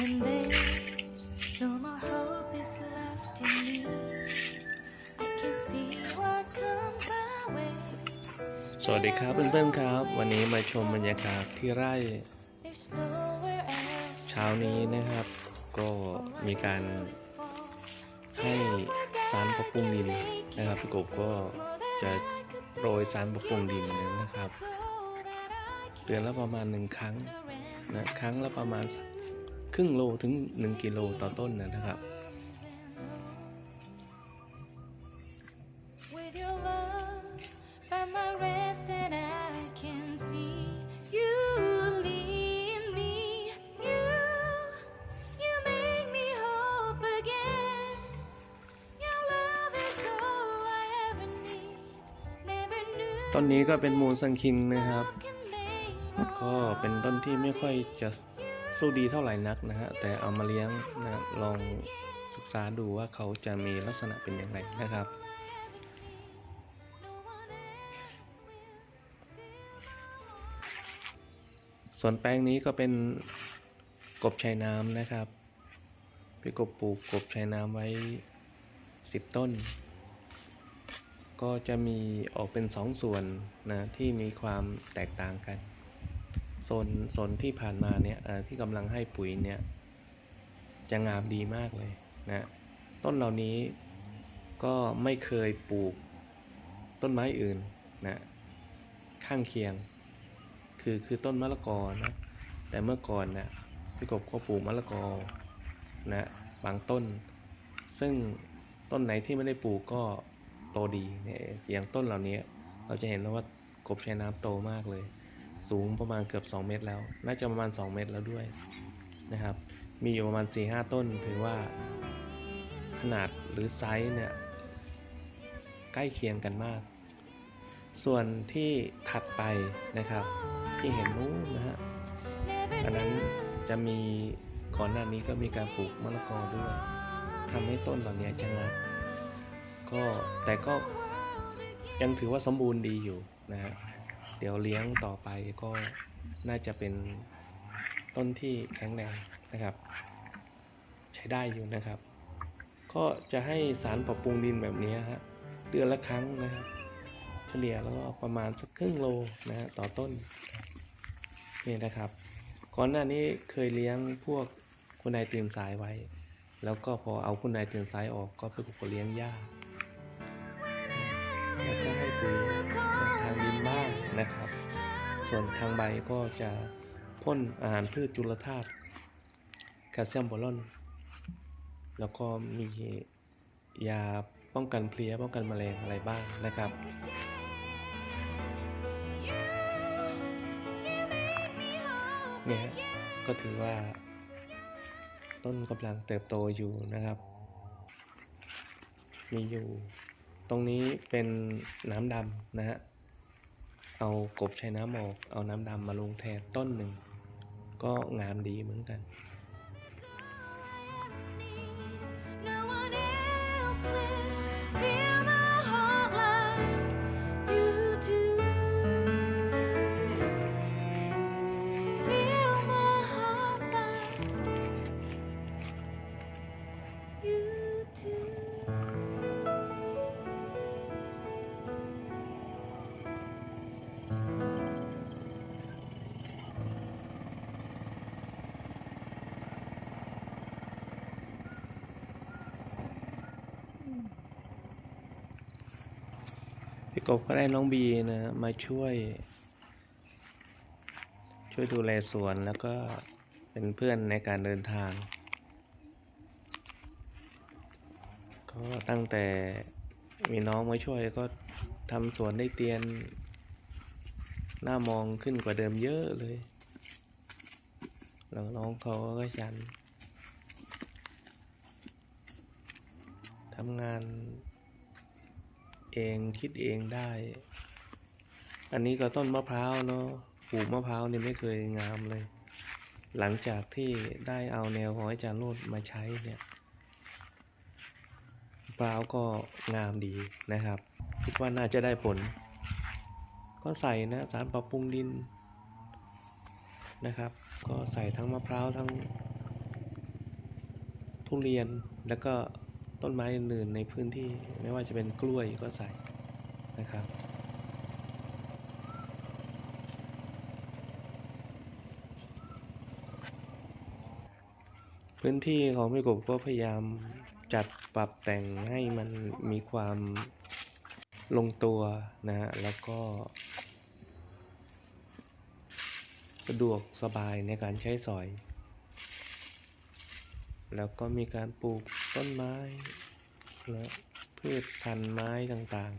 When there's no more hope is left in me, I can see what comes my way. สวัสดีครับเพื่อนๆครับ วันนี้มาชมบรรยากาศที่ไร่ There's nowhere else เช้านี้นะครับ ก็มีการ is for. ให้สารปรับปรุงดินนะครับพี่กบก็จะโรยสารปรับปรุงดินนะครับเดือนละประมาณหนึ่งครั้งนะครั้งละประมาณสักค รึ่งโลถึง 1 กิโลต่อต้นนะครับ With your love, find my rest and I can see you lead me. You, you make me hope again. Your love is all I ever need. Never knew ต้นนี้ก็เป็นมูลซันคิงนะครับ can make my ก็เป็นต้นที่ไม่ค่อยจะ สู้ดีเท่าไหร่นักนะฮะแต่เอามาเลี้ยงนะลองศึกษาดูว่าเขาจะมีลักษณะเป็นอย่างไรนะครับส่วนแปลงนี้ก็เป็นกบชายน้ำนะครับ พี่กบปลูกกบชายน้ำไว้ 10 ต้น ก็จะมีออกเป็นสองส่วนนะที่มีความแตกต่างกัน ซนโซนที่ผ่านมาเนี่ยที่กำลังให้ปุ๋ยเนี่ยจะงามดีมากเลยนะต้นเหล่านี้ก็ไม่เคยปลูกต้นไม้อื่นนะข้างเคียง คือคือต้นมะละกอนะแต่เมื่อก่อนนะพี่กบก็ปลูกมะละกอนะบางต้น ซึ่งต้นไหนที่ไม่ได้ปลูกก็โตดีเนี่ยอย่างต้นเหล่านี้เราจะเห็นแล้วว่ากบชายน้ำโตมากเลย สูงประมาณเกือบ 2 เมตรแล้ว น่าจะประมาณ 2 เมตรแล้วด้วยนะครับ มีอยู่ประมาณ 4-5 ต้น ถือว่าขนาดหรือไซส์เนี่ยใกล้เคียงกันมาก ส่วนที่ถัดไปนะครับ ที่เห็นนู้นนะฮะ อันนั้นจะมีก่อนหน้านี้ก็มีการปลูกมะละกอด้วยทำให้ต้นเหล่านี้ชะงักก็แต่ก็ยังถือว่าสมบูรณ์ดีอยู่นะฮะ เดี๋ยวเลี้ยงต่อไปก็น่าจะเป็นต้นที่แข็งแรงนะครับ ใช้ได้อยู่นะครับ ก็จะให้สารปรับปรุงดินแบบนี้ฮะเดือนละครั้งนะครับ เฉลี่ยแล้วก็ประมาณสักครึ่งโลนะฮะต่อต้นนี่นะครับก่อนหน้านี้เคยเลี้ยงพวกคุณนายตื่นสายไว้ แล้วก็พอเอาคุณนายตื่นสายออกก็ไปปลูกเลี้ยงหญ้า ส่วนทางใบก็จะพ่นอาหารพืชจุลธาตุแคลเซียมโบรอน แล้วก็มียาป้องกันเพลี้ยป้องกันแมลงอะไรบ้างนะครับเนี่ยฮะก็ถือว่า ต้นกำลังเติบโตอยู่นะครับ มีอยู่ ตรงนี้เป็นน้ำดำนะฮะ เอากบใช้น้ำออกเอาน้ำดำมาลงแทนต้นหนึ่ง ก็งามดีเหมือนกัน No one พี่กบก็ได้น้องบีนะมาช่วย ช่วยดูแลสวนแล้วก็เป็นเพื่อนในการเดินทาง ก็ตั้งแต่มีน้องมาช่วยก็ทำสวนได้เตียน หน้ามองขึ้นกว่าเดิมเยอะเลย แล้วน้องเขาก็ยันทำงาน เองคิดเองได้ อันนี้ก็ต้นมะพร้าวเนาะปลูกมะพร้าวนี่ไม่เคยงามเลย หลังจากที่ได้เอาแนวของอาจารย์โรดมาใช้เนี่ยมะพร้าวก็งามดีนะครับ คิดว่าน่าจะได้ผล ก็ใส่นะสารปรับปรุงดินนะครับ ก็ใส่ทั้งมะพร้าวทั้งทุเรียนแล้วก็ ต้นไม้อื่นในพื้นที่ ไม่ว่าจะเป็นกล้วยก็ใส่นะครับ พื้นที่ของพี่กบก็พยายามจัดปรับแต่งให้มันมีความลงตัวนะฮะ แล้วก็ สะดวกสบายในการใช้สอย แล้วก็มีการปลูกต้นไม้ และพืชพันธุ์ไม้ต่าง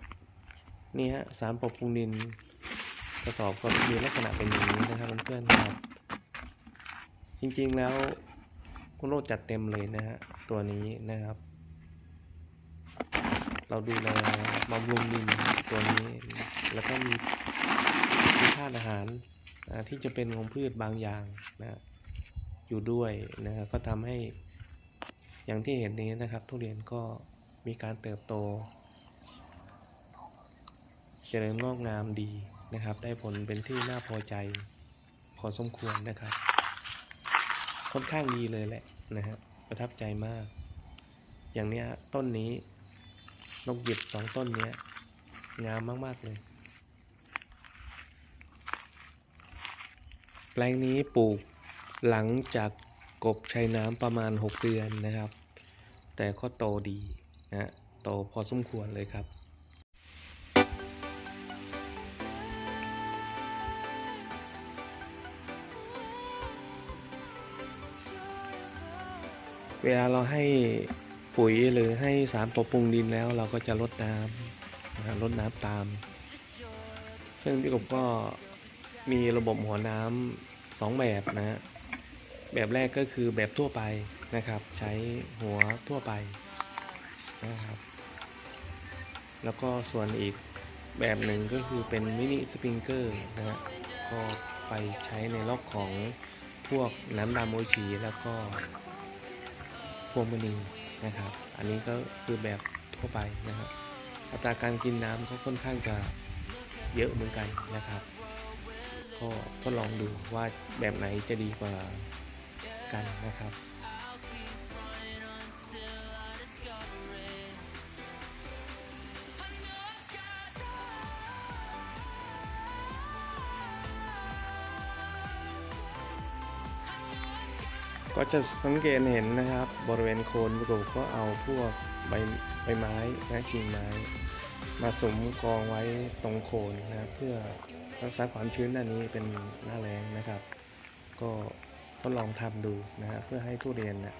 ๆ นี่ฮะสารปรับปรุงดินกระสอบก็มีลักษณะเป็นอย่างนี้นะครับเพื่อนๆครับ จริงๆแล้วคุณโรดจัดเต็มเลยนะฮะตัวนี้นะครับ เราดูแลบำรุงดินตัวนี้แล้วก็มีมีธาตุอาหารที่จะเป็นของพืชบางอย่างนะ อยู่ด้วยนะครับก็ทำให้อย่างที่เห็นนี้นะครับ ทุเรียนก็มีการเติบโต เจริญงอกงามดีนะครับ ได้ผลเป็นที่น่าพอใจพอสมควรนะครับ ค่อนข้างดีเลยแหละนะฮะประทับใจมาก อย่างเนี้ยต้นนี้นกหยิบสองต้นเนี้ยงามมากๆเลย แปลงนี้ปลูก หลังจากกบใช้น้ำประมาณ 6 เดือนนะครับ แต่ก็โตดีนะฮะโตพอสมควรเลยครับเวลาเราให้ปุ๋ยหรือให้สารปรับปรุงดินแล้วเราก็จะลดน้ำนะฮะลดน้ำตาม ซึ่งพี่กบก็มีระบบหัวน้ำสองแบบนะฮะ แบบแรกก็คือแบบทั่วไปนะครับ ใช้หัวทั่วไปนะครับ แล้วก็ส่วนอีกแบบหนึ่งก็คือเป็นมินิสปริงเกอร์นะฮะก็ไปใช้ในล็อกของพวกน้ำดำโอชีแล้วก็พวงมณีนะครับ อันนี้ก็คือแบบทั่วไปนะครับอัตราการกินน้ำก็ค่อนข้างจะเยอะเหมือนกันนะครับ ก็ทดลองดูว่าแบบไหนจะดีกว่า กันนะครับ ก็จะสังเกตเห็นนะครับ บริเวณโคนปลูกก็เอาพวกใบใบไม้นะกิ่งไม้มาสมกองไว้ตรงโคนนะเพื่อรักษาความชื้นด้านนี้เป็นหน้าแรงนะครับ ก็ ทดลองทำดูนะฮะเพื่อให้ทุเรียนเนะ่ย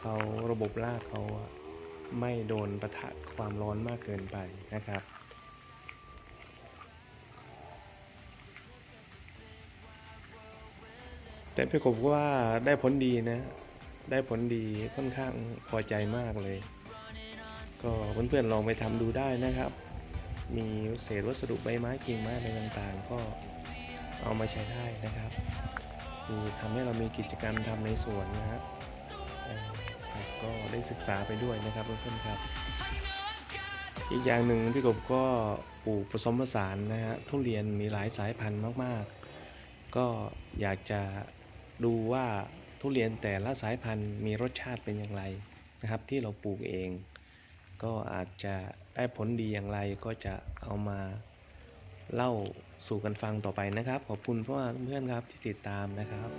เขาระบบรากเขาไม่โดนประทะความร้อนมากเกินไปนะครับแต่พี่กบว่าได้ผลดีนะ ได้ผลดีค่อนข้างพอใจมากเลย ก็เพื่อนๆลองไปทำดูได้นะครับ มีเศษวัสดุใบไม้กิ่งไม้อะไรต่างๆ ก็เอามาใช้ได้นะครับ คือทำให้เรามีกิจกรรมทำในสวนนะฮะเอ่อครับก็ได้ศึกษาไปด้วยนะครับเพื่อนๆครับ อีกอย่างหนึ่งพี่กบก็ปลูกผสมผสานนะฮะทุเรียนมีหลายสายพันธุ์มากๆ ก็อยากจะดูว่าทุเรียนแต่ละสายพันธุ์มีรสชาติเป็นอย่างไรนะครับ ที่เราปลูกเอง ก็อาจจะได้ผลดีอย่างไรก็จะเอามา เล่าสู่กันฟังต่อไปนะครับ ขอบคุณเพื่อนเพื่อนครับที่ติดตามนะครับ